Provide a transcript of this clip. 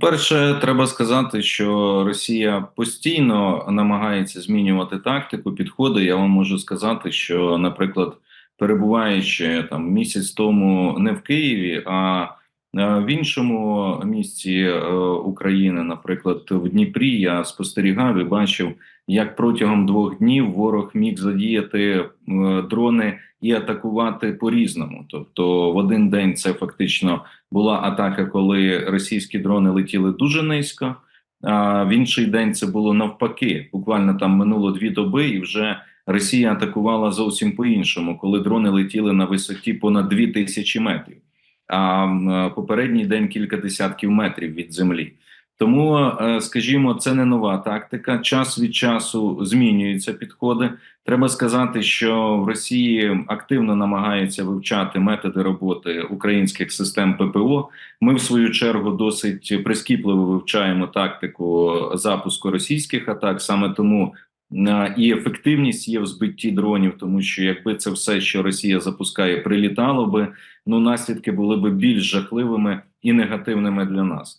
По-перше, треба сказати, що Росія постійно намагається змінювати тактику, підходи. Я вам можу сказати, що, наприклад, перебуваючи там місяць тому не в Києві, а в іншому місці е, України, наприклад, в Дніпрі, я спостерігав і бачив, як протягом двох днів ворог міг задіяти е, дрони і атакувати по різному. Тобто, в один день це фактично була атака, коли російські дрони летіли дуже низько. А в інший день це було навпаки. Буквально там минуло дві доби, і вже Росія атакувала зовсім по-іншому, коли дрони летіли на висоті понад дві тисячі метрів. А попередній день кілька десятків метрів від землі. Тому, е, скажімо, це не нова тактика. Час від часу змінюються підходи. Треба сказати, що в Росії активно намагаються вивчати методи роботи українських систем ППО. Ми, в свою чергу, досить прискіпливо вивчаємо тактику запуску російських атак. Саме тому і ефективність є в збитті дронів, тому що якби це все, що Росія запускає, прилітало би, ну наслідки були би більш жахливими і негативними для нас.